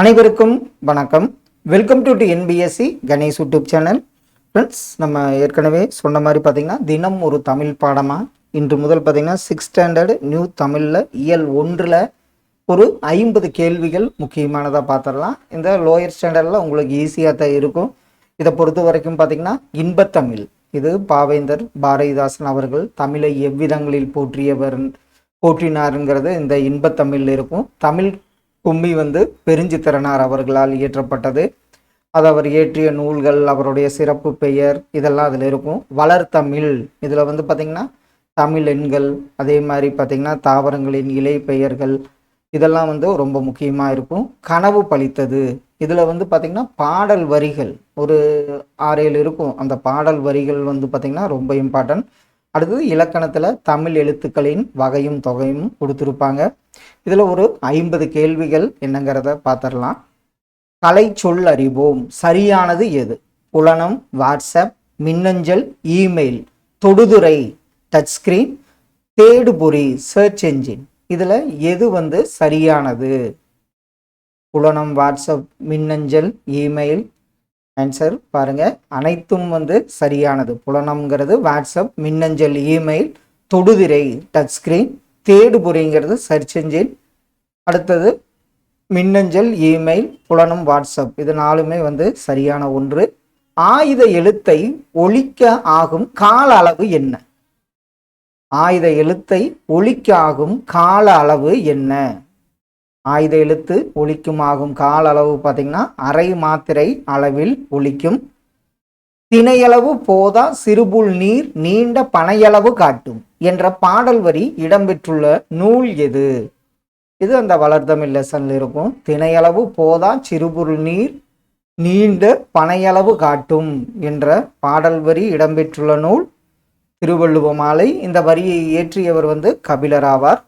அனைவருக்கும் வணக்கம். Welcome to TNPSC Ganesh YouTube channel friends நம்ம ஏற்கனவே சொன்ன மாதிரி பார்த்தீங்கன்னா தினம் ஒரு தமிழ் பாடமாக இன்று முதல் பார்த்திங்கன்னா சிக்ஸ் ஸ்டாண்டர்டு நியூ தமிழில் இயல் ஒன்றில் ஒரு ஐம்பது கேள்விகள் முக்கியமானதாக பார்த்துடலாம். இந்த லோயர் ஸ்டாண்டர்டில் உங்களுக்கு ஈஸியாக தான் இருக்கும். இதை பொறுத்த வரைக்கும் பார்த்தீங்கன்னா இன்பத்தமிழ். இது பாவேந்தர் பாரதிதாசன் அவர்கள் தமிழை எவ்விதங்களில் போற்றியவர் போற்றினாருங்கிறது இந்த இன்பத்தமிழில் இருக்கும். தமிழ் கும்மி வந்து பெருஞ்சித்திரனார் அவர்களால் இயற்றப்பட்டது. அது அவர் இயற்றிய நூல்கள் அவருடைய சிறப்பு பெயர் இதெல்லாம் அதில் இருக்கும். வளர் தமிழ். இதில் வந்து பார்த்திங்கன்னா தமிழ் எண்கள் அதே மாதிரி பார்த்திங்கன்னா தாவரங்களின் இலை பெயர்கள் இதெல்லாம் வந்து ரொம்ப முக்கியமாக இருக்கும். கனவு பலித்தது இதில் வந்து பார்த்திங்கன்னா பாடல் வரிகள். ஒரு ஆறேழு இருக்கும். அந்த பாடல் வரிகள் வந்து பார்த்திங்கன்னா ரொம்ப இம்பார்ட்டன்ட் அடுத்தது இலக்கணத்தில் தமிழ் எழுத்துக்களின் வகையும் தொகையும் கொடுத்துருப்பாங்க. இதில் ஒரு ஐம்பது கேள்விகள் என்னங்கிறத பார்த்துடலாம் கலை சொல் அறிவோம். சரியானது எது? புலனம் வாட்ஸ்அப் மின்னஞ்சல் இமெயில் தொடுதுறை டச் ஸ்கிரீன் தேடுபொறி சர்ச் என்ஜின். இதில் எது வந்து சரியானது? புலனம் வாட்ஸ்அப் மின்னஞ்சல் இமெயில் ஆன்சர் பாருங்க. அனைத்தும் வந்து சரியானது. புலனம்ங்கிறது வாட்ஸ்அப் மின்னஞ்சல் இமெயில் தொடுதிரை டச் ஸ்கிரீன் தேடுபொறிங்கிறது சர்ச் என்ஜின் அடுத்தது மின்னஞ்சல் இமெயில் புலனம் வாட்ஸ்அப் இது நாலுமே வந்து சரியான ஒன்று. ஆயுத எழுத்தை ஒழிக்க ஆகும் கால அளவு என்ன? ஆயுத எழுத்தை ஒழிக்க ஆகும் கால அளவு என்ன? ஆயுத எழுத்து ஒழிக்கும் ஆகும் கால அளவு பார்த்தீங்கன்னா அரை மாத்திரை அளவில் ஒழிக்கும் திணையளவு போதா சிறுபுல் நீர் நீண்ட பனையளவு காட்டும் என்ற பாடல் வரி இடம்பெற்றுள்ள நூல் எது? இது அந்த வளர்தமிழ் லெசன்ல இருக்கும். திணையளவு போதா சிறுபுல் நீர் நீண்ட பனையளவு காட்டும் என்ற பாடல் வரி இடம்பெற்றுள்ள நூல். திருவள்ளுவ மாலை. இந்த வரியை இயற்றியவர் வந்து கபிலர் ஆவார்.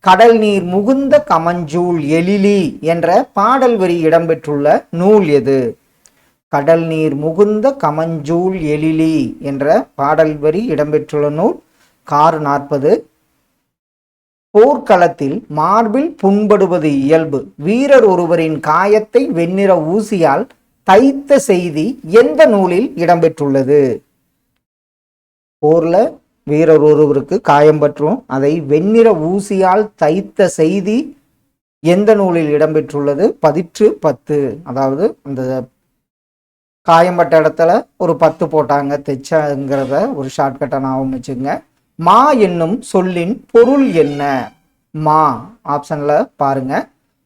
கடல் நீர் முகுந்த கமஞ்சூல் எழிலி என்ற பாடல் வரி இடம்பெற்றுள்ள நூல் எது? கடல் நீர் முகுந்த கமஞ்சூல் எழிலி என்ற பாடல் வரி இடம்பெற்றுள்ள நூல் கார் நாற்பது போர்க்களத்தில் மார்பில் புண்படுவது இயல்பு. வீரர் ஒருவரின் காயத்தை வெண்ணிற ஊசியால் தைத்த செய்தி எந்த நூலில் இடம்பெற்றுள்ளது? போர்ல வீரர் ஒருவருக்கு காயம் பற்றும் அதை வெண்ணிற ஊசியால் தைத்த செய்தி எந்த நூலில் இடம்பெற்றுள்ளது? பதிற்று பத்து. அதாவது அந்த காயம்பட்ட இடத்துல ஒரு பத்து போட்டாங்க தைச்சங்கிறத ஒரு ஷார்ட்கட்டை ஞாபகம் வச்சுங்க மா என்னும் சொல்லின் பொருள் என்ன? மா. ஆப்ஷனில் பாருங்க.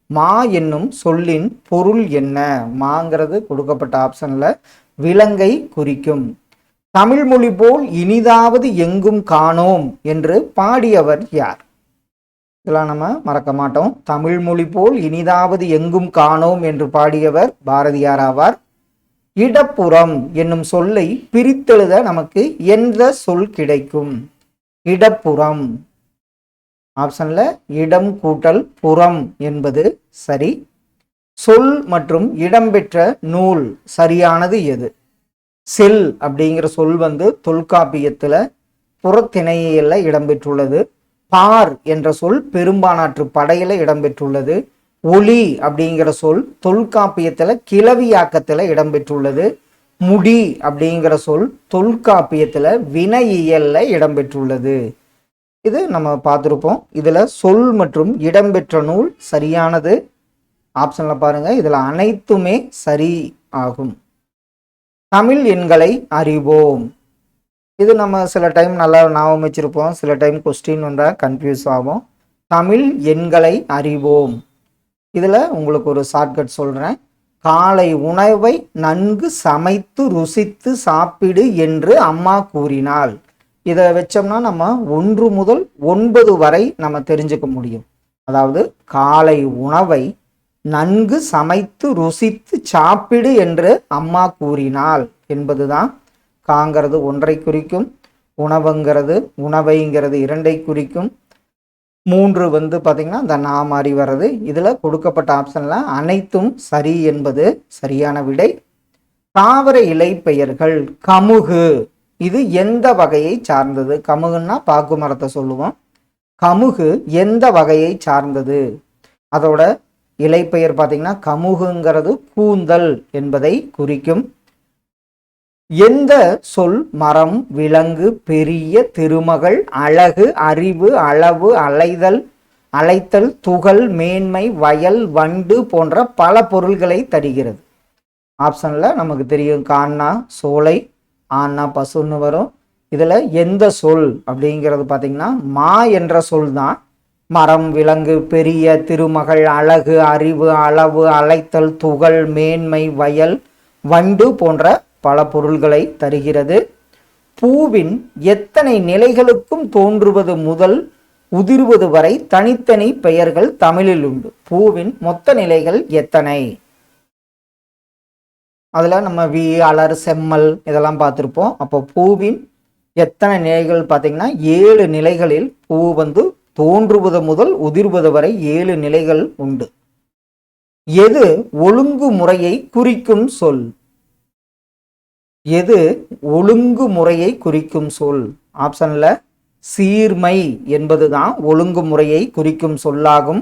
மா என்னும் சொல்லின் பொருள் என்ன? மாங்கிறது கொடுக்கப்பட்ட ஆப்ஷனில் விலங்கை குறிக்கும். தமிழ் மொழி போல் இனிதாவது எங்கும் காணோம் என்று பாடியவர் யார்? இதெல்லாம் நம்ம மறக்க மாட்டோம். தமிழ் மொழி போல் இனிதாவது எங்கும் காணோம் என்று பாடியவர் பாரதியார் ஆவார். இடப்புறம் என்னும் சொல்லை பிரித்தெழுத நமக்கு எந்த சொல் கிடைக்கும்? இடப்புறம். ஆப்ஷன்ல இடம் கூட்டல் புறம் என்பது சரி. சொல் மற்றும் இடம்பெற்ற நூல் சரியானது எது? செல் அப்படிங்கிற சொல் வந்து தொல்காப்பியத்தில் புறத்திணையில இடம்பெற்றுள்ளது. பார் என்ற சொல் பெரும்பானாற்று படையில இடம்பெற்றுள்ளது. ஒளி அப்படிங்கிற சொல் தொல்காப்பியத்தில் கிளவியாக்கத்தில் இடம்பெற்றுள்ளது. முடி அப்படிங்கிற சொல் தொல்காப்பியத்தில் வினையியல்ல இடம்பெற்றுள்ளது. இது நம்ம பார்த்துருப்போம். இதில் சொல் மற்றும் இடம்பெற்ற நூல் சரியானது. ஆப்ஷனில் பாருங்கள் இதில் அனைத்துமே சரி ஆகும். தமிழ் எண்களை அறிவோம். இது நம்ம சில டைம் நல்லா ஞாபகம் வச்சிருப்போம். சில டைம் கொஸ்டின் வந்தால் கன்ஃபியூஸ் ஆகும் தமிழ் எண்களை அறிவோம். இதில் உங்களுக்கு ஒரு ஷார்ட்கட் சொல்கிறேன் காலை உணவை நன்கு சமைத்து ருசித்து சாப்பிடு என்று அம்மா கூறினாள். இதை வச்சோம்னா நம்ம ஒன்று முதல் ஒன்பது வரை நம்ம தெரிஞ்சுக்க முடியும். அதாவது காலை உணவை நன்கு சமைத்து ருசித்து சாப்பிடு என்று அம்மா கூறினாள். என்பதுதான் காங்கிறது ஒன்றை குறிக்கும். உணவுங்கிறது உணவைங்கிறது இரண்டை குறிக்கும். மூன்று வந்து பார்த்திங்கன்னா இந்த நாம் அறிவறது. வர்றது இதில் கொடுக்கப்பட்ட ஆப்ஷனில் அனைத்தும் சரி என்பது சரியான விடை. தாவர இலை பெயர்கள் கமுகு. இது எந்த வகையை சார்ந்தது? கமுகுன்னா பாக்கு மரத்தை சொல்லுவோம். கமுகு எந்த வகையை சார்ந்தது? அதோட இலைப்பெயர் பார்த்தீங்கன்னா கமுகுங்கிறது கூந்தல் என்பதை குறிக்கும். எந்த சொல் மரம் விலங்கு பெரிய திருமகள் அழகு அறிவு அளவு அலைதல் அலைத்தல் துகள் மேன்மை வயல் வண்டு போன்ற பல பொருள்களை தருகிறது. ஆப்ஷனில் நமக்கு தெரியும் கான்னா சோலை ஆன்னா பசுன்னு வரும். இதில் எந்த சொல் அப்படிங்கிறது பார்த்தீங்கன்னா மா என்ற சொல் தான் மரம் விலங்கு பெரிய திருமகள் அழகு அறிவு அளவு அலைத்தல் துகள் மேன்மை வயல் வண்டு போன்ற பல பொருள்களை தருகிறது. பூவின் எத்தனை நிலைகளுக்கும் தோன்றுவது முதல் உதிர்வது வரை தனித்தனி பெயர்கள் தமிழில் உண்டு. பூவின் மொத்த நிலைகள் எத்தனை? அதில் நம்ம வி அலர் செம்மல் இதெல்லாம் பார்த்துருப்போம். அப்போ பூவின் எத்தனை நிலைகள் பார்த்தீங்கன்னா ஏழு நிலைகளில் பூ வந்து தோன்றுவது முதல் உதிர்வது வரை ஏழு நிலைகள் உண்டு. எது ஒழுங்குமுறையை குறிக்கும் சொல்? எது ஒழுங்குமுறையை குறிக்கும் சொல்? ஆப்ஷன்ல சீர்மை என்பதுதான் ஒழுங்குமுறையை குறிக்கும் சொல்லாகும்.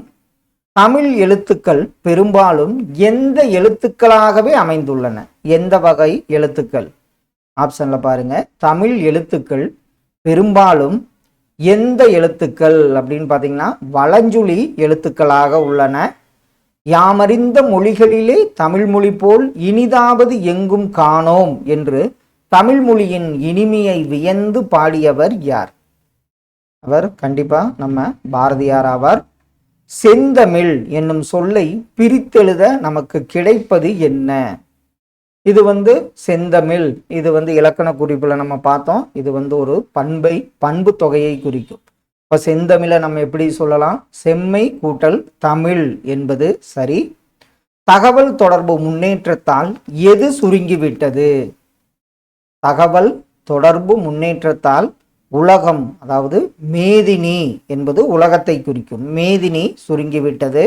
தமிழ் எழுத்துக்கள் பெரும்பாலும் எந்த எழுத்துக்களாகவே அமைந்துள்ளன? எந்த வகை எழுத்துக்கள்? ஆப்ஷன்ல பாருங்க. தமிழ் எழுத்துக்கள் பெரும்பாலும் எந்த எழுத்துக்கள் அப்படின்னு பார்த்தீங்கன்னா வளஞ்சுழி எழுத்துக்களாக உள்ளன. யாமறிந்த மொழிகளிலே தமிழ்மொழி போல் இனிதாவது எங்கும் காணோம் என்று தமிழ்மொழியின் இனிமையை வியந்து பாடியவர் யார்? அவர் கண்டிப்பா நம்ம பாரதியார் ஆவார். செந்தமிழ் என்னும் சொல்லை பிரித்தெழுத நமக்கு கிடைப்பது என்ன? இது வந்து செந்தமிழ். இது வந்து இலக்கண குறிப்பில் நம்ம பார்த்தோம். இது வந்து ஒரு பண்பை பண்பு தொகையை குறிக்கும். இப்போ செந்தமிழை நம்ம எப்படி சொல்லலாம்? செம்மை கூட்டல் தமிழ் என்பது சரி. தகவல் தொடர்பு முன்னேற்றத்தால் எது சுருங்கிவிட்டது? தகவல் தொடர்பு முன்னேற்றத்தால் உலகம் அதாவது மேதினி என்பது உலகத்தை குறிக்கும். மேதினி சுருங்கிவிட்டது.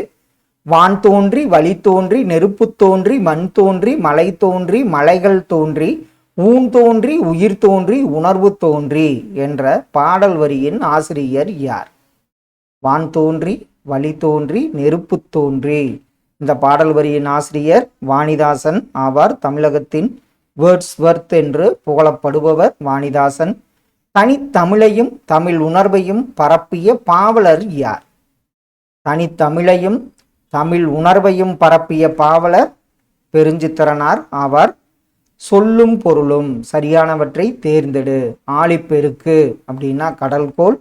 வான் தோன்றி வழி தோன்றி நெருப்பு தோன்றி மண் தோன்றி மலை தோன்றி மலைகள் தோன்றி ஊன் தோன்றி உயிர் தோன்றி உணர்வு தோன்றி என்ற பாடல் வரியின் ஆசிரியர் யார்? வான் தோன்றி வழி தோன்றி நெருப்பு தோன்றி. இந்த பாடல் வரியின் ஆசிரியர் வாணிதாசன் ஆவார். தமிழகத்தின் வேர்ட்ஸ்வர்த் என்று புகழப்படுபவர் வாணிதாசன். தனித்தமிழையும் தமிழ் உணர்வையும் பரப்பிய பாவலர் யார்? தனித்தமிழையும் தமிழ் உணர்வையும் பரப்பிய பாவலர் பெருஞ்சித்திரனார் ஆவார். சொல்லும் பொருளும் சரியானவற்றை தேர்ந்தெடு. ஆழிப்பெருக்கு அப்படின்னா கடல்கோள்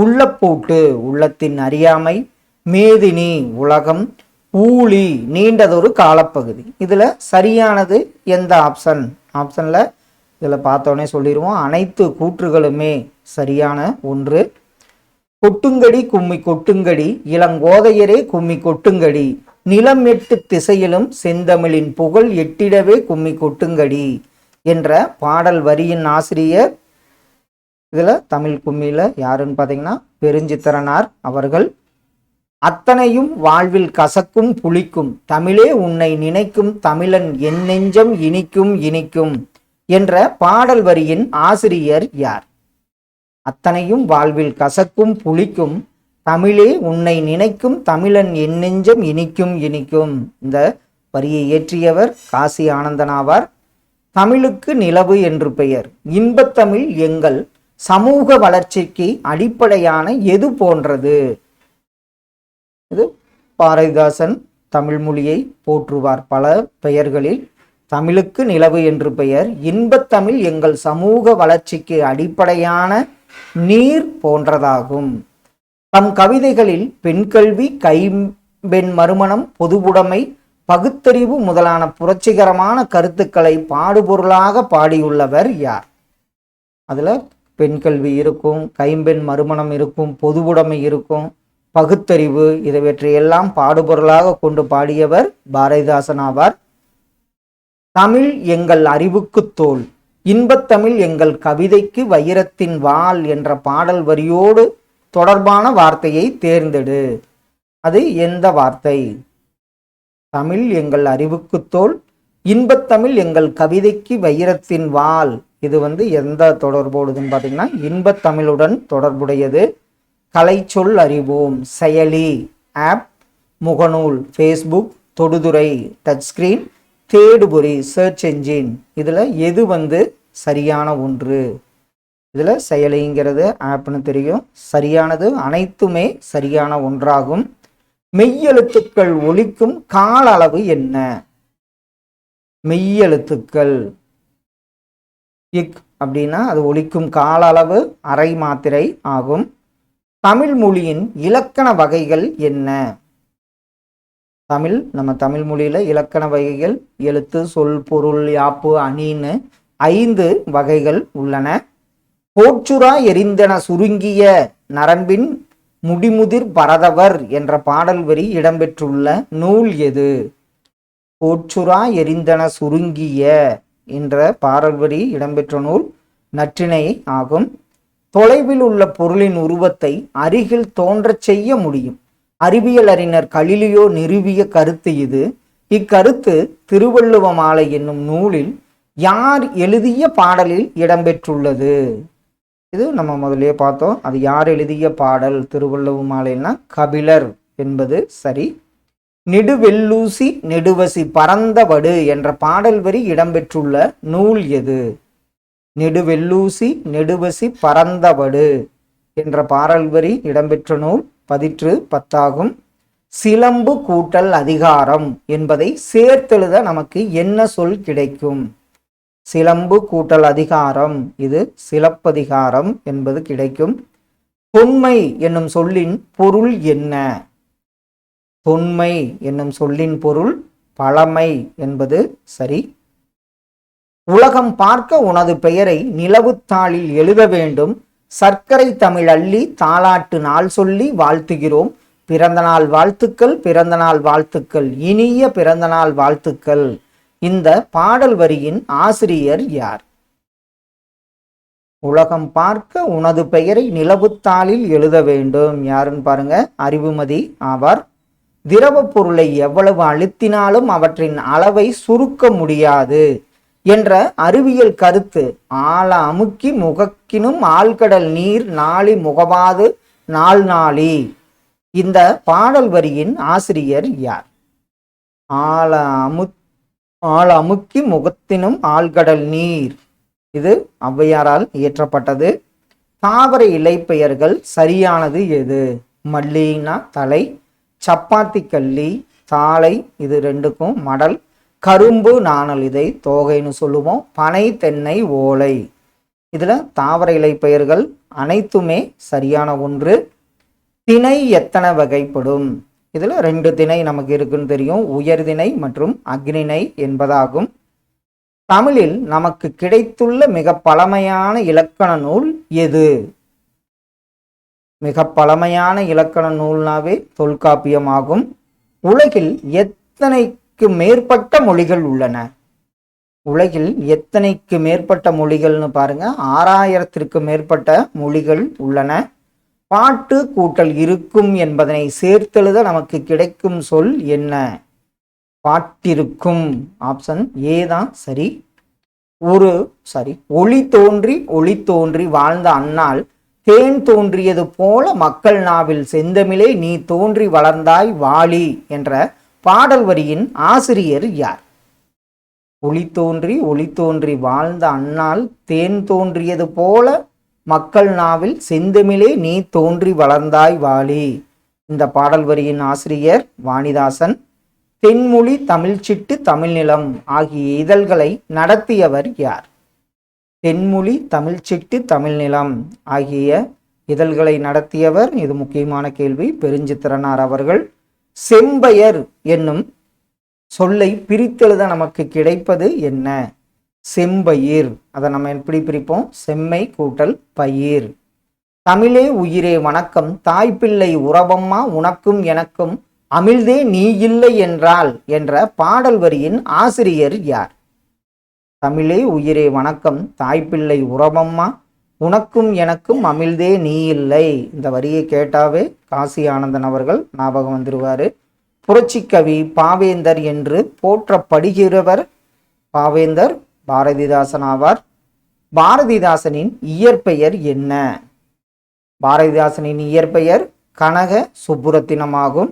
உள்ளப்பூட்டு உள்ளத்தின் அறியாமை. மேதினி உலகம். ஊழி நீண்டதொரு காலப்பகுதி. இதில் சரியானது எந்த ஆப்ஷன் ஆப்ஷனில் இதில் பார்த்தோன்னே சொல்லிடுவோம் அனைத்து கூற்றுகளுமே சரியான ஒன்று. கொட்டுங்கடி கும்மி கொட்டுங்கடி. இளங்கோதையரே கும்மி கொட்டுங்கடி. நிலம் எட்டு திசையிலும் செந்தமிழின் புகழ் எட்டிடவே கும்மி கொட்டுங்கடி என்ற பாடல் வரியின் ஆசிரியர். இதில் தமிழ் கும்மியில் யாருன்னு பார்த்தீங்கன்னா பெருஞ்சித்திரனார் அவர்கள். அத்தனையும் வாழ்வில் கசக்கும் புளிக்கும். தமிழே உன்னை நினைக்கும் தமிழன் என் நெஞ்சம் இனிக்கும் இனிக்கும் என்ற பாடல் வரியின் ஆசிரியர் யார்? அத்தனையும் வாழ்வில் கசக்கும் புளிக்கும் தமிழே உன்னை நினைக்கும் தமிழன் என் நெஞ்சம் இனிக்கும் இனிக்கும். இந்த வரியை இயற்றியவர் காசி ஆனந்தனாவார். தமிழுக்கு நிலவு என்று பெயர். இன்பத்தமிழ் எங்கள் சமூக வளர்ச்சிக்கு அடிப்படையான எது போன்றது? இது பாரதிதாசன் தமிழ் மொழியை போற்றுவார். பல பெயர்களில் தமிழுக்கு நிலவு என்று பெயர். இன்பத்தமிழ் எங்கள் சமூக வளர்ச்சிக்கு அடிப்படையான நீர் போன்றதாகும். தம் கவிதைகளில் பெண் கல்வி கைம்பெண் மறுமணம் பொதுவுடைமை பகுத்தறிவு முதலான புரட்சிகரமான கருத்துக்களை பாடுபொருளாக பாடியுள்ளவர் யார்? அதுல பெண் கல்வி இருக்கும் கைம்பெண் மறுமணம் இருக்கும் பொதுவுடைமை இருக்கும் பகுத்தறிவு இதைவற்றையெல்லாம் பாடுபொருளாக கொண்டு பாடியவர் பாரதிதாசன் ஆவார். தமிழ் எங்கள் அறிவுக்கு தோல். இன்பத்தமிழ் எங்கள் கவிதைக்கு வைரத்தின் வாள் என்ற பாடல் வரியோடு தொடர்பான வார்த்தையை தேர்ந்தெடு. அது எந்த வார்த்தை? தமிழ் எங்கள் அறிவுக்குத் தோல் இன்பத்தமிழ் எங்கள் கவிதைக்கு வைரத்தின் வாள் இது வந்து எந்த தொடர்போடுதுன்னு பார்த்தீங்கன்னா இன்பத்தமிழுடன் தொடர்புடையது. கலைச்சொல் அறிவோம் செயலி ஆப் முகநூல் ஃபேஸ்புக் தொடுதுறை டச் ஸ்க்ரீன் தேடுபொறி சர்ச் என்ஜின் இதில் எது வந்து சரியான ஒன்று? இதில் செயலிங்கிறது ஆப்னு தெரியும். சரியானது அனைத்துமே சரியான ஒன்றாகும். மெய்யெழுத்துக்கள் ஒழிக்கும் கால அளவு என்ன? மெய்யெழுத்துக்கள். இக் அப்படின்னா அது ஒழிக்கும் கால அளவு அரை மாத்திரை ஆகும். தமிழ் மொழியின் இலக்கண வகைகள் என்ன? தமிழ் நம்ம தமிழ் மொழியில் இலக்கண வகைகள் எழுத்து சொல் பொருள் யாப்பு அணின்னு ஐந்து வகைகள் உள்ளன. போற்றுரா எரிந்தன சுருங்கிய நரம்பின் முடிமுதிர் பரதவர் என்ற பாடல் வரி இடம்பெற்றுள்ள நூல் எது? போற்றுரா எரிந்தன சுருங்கிய என்ற பாடல் வரி இடம்பெற்ற நூல் நற்றினை ஆகும். தொலைவில் உள்ள பொருளின் உருவத்தை அருகில் தோன்றச் செய்ய முடியும். அறிவியல் அறிஞர் கலிலியோ நிறுவிய கருத்து இது. இக்கருத்து திருவள்ளுவ மாலை என்னும் நூலில் யார் எழுதிய பாடலில் இடம்பெற்றுள்ளது. இது நம்ம முதலே பார்த்தோம். அது யார் எழுதிய பாடல் திருவள்ளுவ மாலைன்னா? கபிலர் என்பது சரி. நெடுவெல்லூசி நெடுவசி பரந்தவடு என்ற பாடல் வரி இடம்பெற்றுள்ள நூல் எது? நெடுவெல்லூசி நெடுவசி பரந்தவடு என்ற பாடல் வரி இடம்பெற்ற நூல் பதிற்று பத்தாகும். சிலம்பு கூட்டல் அதிகாரம் என்பதை சேர்த்தெழுத நமக்கு என்ன சொல் கிடைக்கும்? சிலம்பு கூட்டல் அதிகாரம் இது சிலப்பதிகாரம் என்பது கிடைக்கும். தொன்மை என்னும் சொல்லின் பொருள் என்ன? தொன்மை என்னும் சொல்லின் பொருள் பழமை என்பது சரி. உலகம் பார்க்க உனது பெயரை நிலவுத்தாளில் எழுத வேண்டும். சர்க்கரை தமிழ் அள்ளி தாலாட்டு நாள் சொல்லி வாழ்த்துகிறோம். பிறந்தநாள் வாழ்த்துக்கள் பிறந்தநாள் வாழ்த்துக்கள் இனிய பிறந்தநாள் வாழ்த்துக்கள். இந்த பாடல் வரியின் ஆசிரியர் யார்? உலகம் பார்க்க உனது பெயரை நிலவுத்தாளில் எழுத வேண்டும். யாருன்னு பாருங்க அறிவுமதி ஆவார். திரவப் பொருளை எவ்வளவு அழுத்தினாலும் அவற்றின் அளவை சுருக்க முடியாது. என்ற அறிவியல் கருத்து ஆழ அமுக்கி முகக்கினும் ஆழ்கடல் நீர் நாளி முகவாது நாள் நாளி. இந்த பாடல் வரியின் ஆசிரியர் யார்? ஆழ அமு ஆழ அமுக்கி முகத்தினும் ஆழ்கடல் நீர். இது ஔவையாரால் இயற்றப்பட்டது. தாவர இலைப்பெயர்கள் சரியானது எது? மல்லினா தலை சப்பாத்தி கள்ளி தாளை இது ரெண்டுக்கும் மடல். கரும்பு நாணல் இதை தோகைன்னு சொல்லுவோம். பனை தென்னை ஓலை. இதில் தாவர இலை பெயர்கள் அனைத்துமே சரியான ஒன்று. திணை எத்தனை வகைப்படும்? இதில் ரெண்டு திணை நமக்கு இருக்குன்னு தெரியும். உயர்திணை மற்றும் அக்னிணை என்பதாகும். தமிழில் நமக்கு கிடைத்துள்ள மிக பழமையான இலக்கண நூல் எது? மிக பழமையான இலக்கண நூல்னாவே தொல்காப்பியமாகும் உலகில் எத்தனை எத்தனைக்கு மேற்பட்ட மொழிகள் உள்ளன? உலகில் எத்தனைக்கு மேற்பட்ட மொழிகள்னு பாருங்க. ஆறாயிரத்திற்கு மேற்பட்ட மொழிகள் உள்ளன. பாட்டு கூட்டல் இருக்கும் என்பதனை சேர்த்தெழுத நமக்கு கிடைக்கும் சொல் என்ன? பாட்டிருக்கும். ஆப்ஷன் ஏ தான் சரி. ஒரு சாரி ஒளி தோன்றி ஒளி தோன்றி வாழ்ந்த அன்னால் தேன் தோன்றியது போல மக்கள் நாவில் செந்தமிழே நீ தோன்றி வளர்ந்தாய் வாலி என்ற பாடல் வரியின் ஆசிரியர் யார்? ஒளி தோன்றி ஒளி தோன்றி வாழ்ந்த அண்ணால் தேன் தோன்றியது போல மக்கள் நாவில் செந்தமிழே நீ தோன்றி வளர்ந்தாய் வாலி இந்த பாடல் வரியின் ஆசிரியர் வாணிதாசன். தென்மொழி தமிழ்ச்சிட்டு தமிழ்நிலம் ஆகிய இதழ்களை நடத்தியவர் யார்? தென்மொழி தமிழ்ச்சிட்டு தமிழ்நிலம் ஆகிய இதழ்களை நடத்தியவர் இது முக்கியமான கேள்வி பெருஞ்சித்திரனார் அவர்கள். செம்பயர் என்னும் சொல்லை பிரித்தெழுத நமக்கு கிடைப்பது என்ன? செம்பயிர். அதை நம்ம எப்படி பிரிப்போம்? செம்மை கூட்டல் பயிர். தமிழே உயிரே வணக்கம். தாய்ப்பிள்ளை உறவம்மா உனக்கும் எனக்கும் அமிழ்தே நீ இல்லை என்றால் என்ற பாடல் வரியின் ஆசிரியர் யார்? தமிழே உயிரே வணக்கம். தாய்ப்பிள்ளை உறவம்மா உனக்கும் எனக்கும் அமிழ்தே நீ இல்லை இந்த வரியை கேட்டாவே காசி ஆனந்தன் அவர்கள் ஞாபகம் வந்துடுவார் புரட்சி கவி பாவேந்தர் என்று போற்றப்படுகிறவர் பாவேந்தர் பாரதிதாசன் ஆவார். பாரதிதாசனின் இயற்பெயர் என்ன? பாரதிதாசனின் இயற்பெயர் கனக சுப்புரத்தினமாகும்.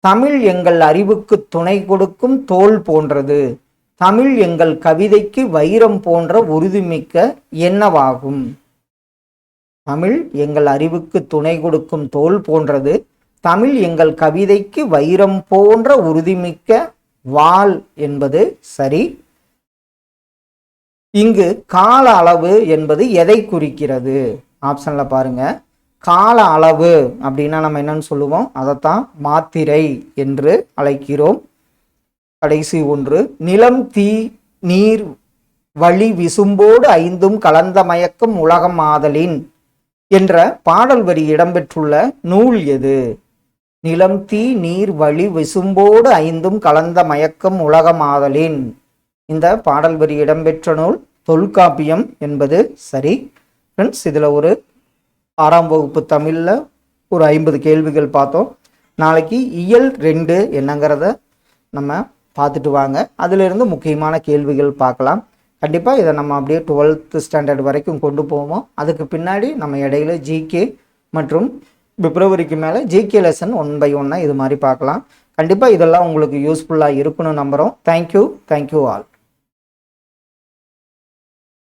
தமிழ் எங்கள் அறிவுக்கு துணை கொடுக்கும் தோல் போன்றது. தமிழ் எங்கள் கவிதைக்கு வைரம் போன்ற உறுதிமிக்க என்னவாகும்? தமிழ் எங்கள் அறிவுக்கு துணை கொடுக்கும் தோல் போன்றது. தமிழ் எங்கள் கவிதைக்கு வைரம் போன்ற உறுதிமிக்க வாள் என்பது சரி. இங்கு கால அளவு என்பது எதை குறிக்கிறது? ஆப்ஷன்ல பாருங்க. கால அளவு அப்படின்னா நம்ம என்னன்னு சொல்லுவோம்? அதைத்தான் மாத்திரை என்று அழைக்கிறோம். கடைசி ஒன்று. நிலம் தீ நீர் வழி விசும்போடு ஐந்தும் கலந்த மயக்கும் உலகம் ஆதலின். என்ற பாடல் வரி இடம்பெற்றுள்ள நூல் எது? நிலம் தீ நீர் வழி விசும்போடு ஐந்தும் கலந்த மயக்கம் உலகமாதலின். இந்த பாடல் வரி இடம்பெற்ற நூல் தொல்காப்பியம் என்பது சரி. ஃப்ரெண்ட்ஸ் இதில் ஒரு ஆறாம் வகுப்பு தமிழில் ஒரு ஐம்பது கேள்விகள் பார்த்தோம். நாளைக்கு இயல் ரெண்டு என்னங்கிறத நம்ம பார்த்துட்டு வாங்க. அதிலிருந்து முக்கியமான கேள்விகள் பார்க்கலாம். கண்டிப்பாக இதை நம்ம அப்படியே டுவெல்த்து ஸ்டாண்டர்ட் வரைக்கும் கொண்டு போவோம். அதுக்கு பின்னாடி நம்ம இடையில ஜிகே மற்றும் பிப்ரவரிக்கு மேலே ஜிகே லெசன் ஒன் பை ஒன்னாக இது மாதிரி பார்க்கலாம். கண்டிப்பாக இதெல்லாம் உங்களுக்கு யூஸ்ஃபுல்லாக இருக்குன்னு நம்புகிறோம் தேங்க்யூ தேங்க்யூ ஆல்